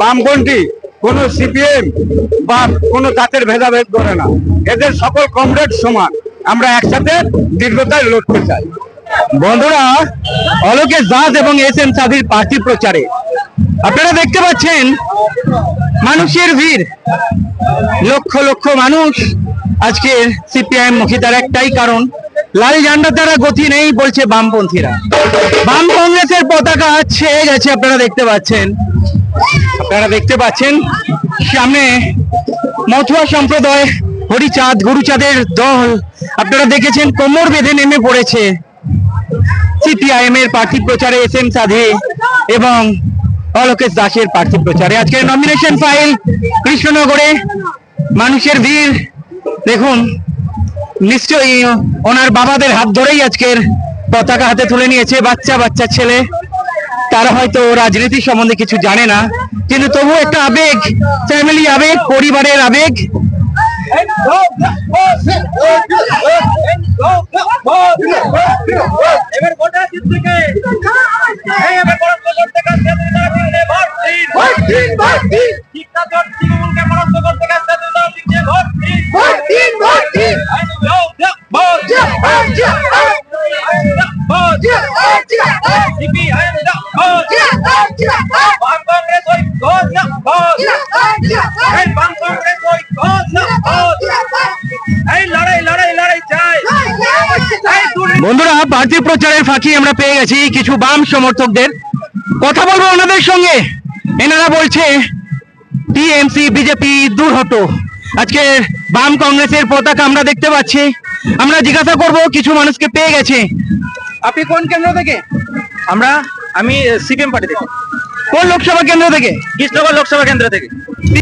বামপন্থী, কোনো সিপিএম বা কোনো জাতের ভেদাভেদ করে না। এদের সকল কমরেড সমান। আমরা একসাথে দীর্ঘতায় লড়তে চাই। বন্ধুরা, অলোকে দাস এবং এস এম সাদির পার্টি প্রচারে। আপনারা দেখতে পাচ্ছেন, মানুষের ভিড়। লক্ষ লক্ষ মানুষ আজকে সিপিআইএম মুখী, তার একটাই কারণ, লাল ঝান্ডা দ্বারা গতি নেই বলছে বামপন্থীরা। বাম কংগ্রেসের পতাকা ছেয়ে গেছে, আপনারা দেখতে পাচ্ছেন। আপনারা দেখতে পাচ্ছেন, সামনে মথুয়া সম্প্রদায় হরিচাঁদ, গুরুচাঁদের দল। আপনারা দেখেছেন কোমর বেঁধে নেমে পড়েছে। সিপিআইএম এর প্রার্থী প্রচারে এস এম সাধে এবং অলোকেশ দাসের প্রার্থী প্রচারে। আজকের নমিনেশন ফাইল কৃষ্ণনগরে। মানুষের ভিড়, দেখুন, নিশ্চয়ই ওনার বাবাদের হাত ধরেই আজকের পতাকা হাতে তুলে নিয়েছে বাচ্চা বাচ্চা ছেলে। তারা হয়তো রাজনীতি সম্বন্ধে কিছু জানে না। কিন্তু তবু একটা আবেগ ফ্যামিলি আবেগ পরিবারের আবেগ। এবার এই বাম কংগ্রেস ওই ভোট ভোট এই লড়াই লড়াই লড়াই চাই। বন্ধুরা প্রার্থী প্রচারের ফাঁকি আমরা পেয়ে গেছি কিছু বাম সমর্থকদের। কথা বলব ওনাদের সঙ্গে। এনারা বলছে টিএমসি বিজেপি দূর হতো আজকে বাম কংগ্রেসের পতাকা আমরা দেখতে পাচ্ছি। আমরা জিজ্ঞাসা করব কিছু মানুষকে পেয়ে গেছে। আপনি কোন কেন্দ্র থেকে? আমরা আমি সিপিএম পার্টি থেকে। কোন লোকসভা কেন্দ্র থেকে? কৃষ্ণগড় লোকসভা কেন্দ্র থেকে।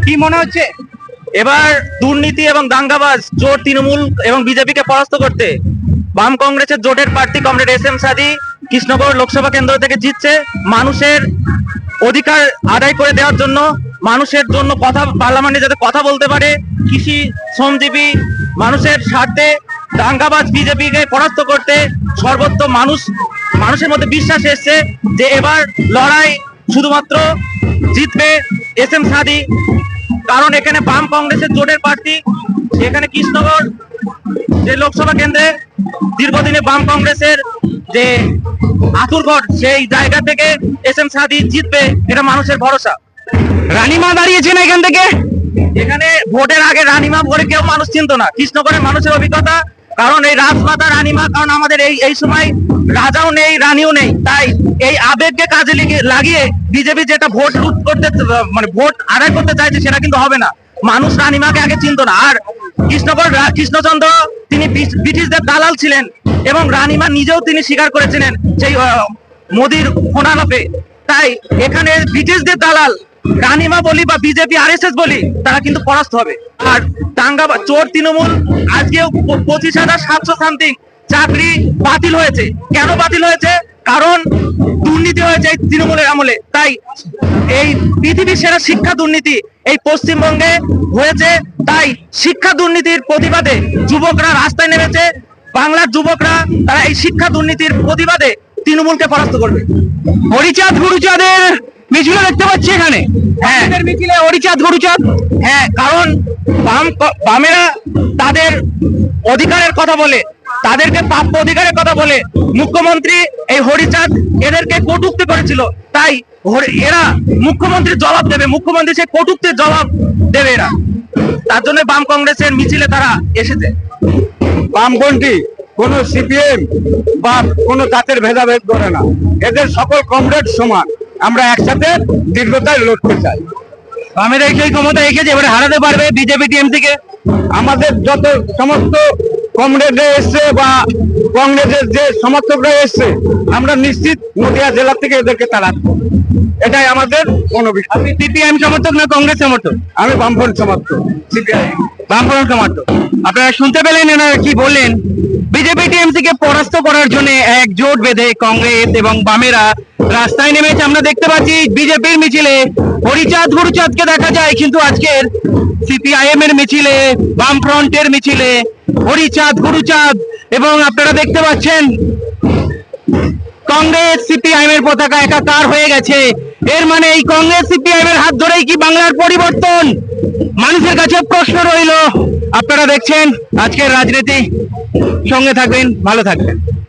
কি মনে হচ্ছে? এবার দুর্নীতি এবং দাঙ্গাবাজ, জোট, তৃণমূল এবং বিজেপিকে পরাস্ত করতে বাম কংগ্রেসের জোটের প্রার্থী comrade S M Sadi Krishnagarh Lok Sabha কেন্দ্র থেকে জিতছে। মানুষের অধিকার আদায় করে দেওয়ার জন্য, মানুষের জন্য কথা, পার্লামেন্টে যাতে কথা বলতে পারে, কৃষি শ্রমজীবী মানুষের স্বার্থে দাঙ্গাবাজ বিজেপিকে পরাস্ত করতে সর্বত্র মানুষ, মানুষের মধ্যে বিশ্বাস এসছে যে এবার লড়াই শুধুমাত্র জিতবে এস এম সাদি কারণ এখানে বাম কংগ্রেসের জোটের প্রার্থী এখানে কৃষ্ণগড় যে লোকসভা কেন্দ্রে দীর্ঘদিনে বাম কংগ্রেসের যে আতুরঘর সেই জায়গা থেকে এস এম সাদি জিতবে এটা মানুষের ভরসা। রানীমা দাঁড়িয়েছেন এখান থেকে? এখানে ভোটের আগে রানীমা বলে কেউ মানুষ চিনত না। কৃষ্ণগড়ের মানুষের অভিজ্ঞতা কারণ এই রাজমাতা রানীমা কারণ আমাদের এই এই সময় রাজাও নেই, রানীও নেই। তাই এই আবেগকে কাজে লাগিয়ে বিজেপি যেটা ভোট লুট করতে মানে ভোট আদায় করতে চাইছে, সেটা কিন্তু হবে না। মানুষ রানীমাকে আগে চিনত না। আর কৃষ্ণগড় কৃষ্ণচন্দ্র, তিনি ব্রিটিশদের দালাল ছিলেন এবং রানীমা নিজেও তিনি স্বীকার করেছিলেন সেই মোদির ফোনালাপে তাই এখানে ব্রিটিশদের দালাল, রানিমা বলি বা বিজেপি, আরএসএস বলি, তারা কিন্তু পরাস্ত হবে। আর দাঙ্গা চোর তৃণমূল, আজকেও পঁচিশ হাজার সাতশো সামথিং চাকরি বাতিল হয়েছে। কেন বাতিল হয়েছে? কারণ দুর্নীতি হয়েছে এই তৃণমূলের আমলে। তাই এই পৃথিবীর সেরা শিক্ষা দুর্নীতি এই পশ্চিমবঙ্গে হয়েছে। তাই শিক্ষা দুর্নীতির প্রতিবাদে যুবকরা রাস্তায় নেমেছে। বাংলার যুবকরা তারা এই শিক্ষা দুর্নীতির প্রতিবাদে তৃণমূলকে পরাস্ত করবে। হরিচাঁদ গুরুচাঁদের মিছিল দেখতে পাচ্ছি এখানে। হ্যাঁ। মিছিলে হরিচাঁদ গুরুচাঁদ। হ্যাঁ কারণ বাম বামেরা তাদের অধিকারের কথা বলে। তাদেরকে প্রাপ্য অধিকারের কথা বলে মুখ্যমন্ত্রী এই হরিচাঁদ এদেরকে কটুক্তি করেছিল। তাই এরা মুখ্যমন্ত্রীর জবাব দেবে। মুখ্যমন্ত্রী সে কটুক্তির জবাব দেবে এরা। তার জন্য বাম কংগ্রেসের মিছিলে তারা এসেছে। বামপন্থী কোনো সিপিএম বা কোনো জাতের ভেদাভেদ করে না। এদের সকল কমরেড সমান। আমরা একসাথে দীর্ঘতায় লড়তে চাই। বামেরা সেই ক্ষমতা এসেছে এবারে হারাতে পারবে বিজেপি টিএমসি কে আমাদের যত সমস্ত কমরেডরা এসছে বা কংগ্রেসের যে সমর্থকরা এসছে আমরা নিশ্চিত নদিয়া জেলা থেকে এদেরকে তাড়াবো এটাই আমাদের মনোবিশ্বাস। আপনি সিপিআইএম সমর্থক না কংগ্রেস সমর্থক? আমি বামফ্রন্ট সমর্থক সিপিআই বামফ্রন্ট সমর্থক। আপনারা শুনতে পেলেন এনারা কি বললেন? বিজেপি টিএমসি কে পরাস্ত করার জন্য এক জোট বেঁধে কংগ্রেস এবং বামেরা রাস্তায় নেমেছে। আমরা দেখতে পাচ্ছি বিজেপির মিছিলে হরিচাঁদ গুরুচাঁদকে দেখা যায় কিন্তু আজকের সিপিআইএম এর মিছিলে বামফ্রন্টের মিছিলে হরিচাঁদ গুরুচাঁদ এবং আপনারা দেখতে পাচ্ছেন কংগ্রেস সিপিআইএম এর পতাকা একাকার হয়ে গেছে। এর মানে এই কংগ্রেস সিপিআইএম এর হাত ধরেই কি বাংলার পরিবর্তন? মানুষের কাছে প্রশ্ন রইল। আপনারা দেখছেন আজকের রাজনীতি। সঙ্গে থাকবেন, ভালো থাকবেন।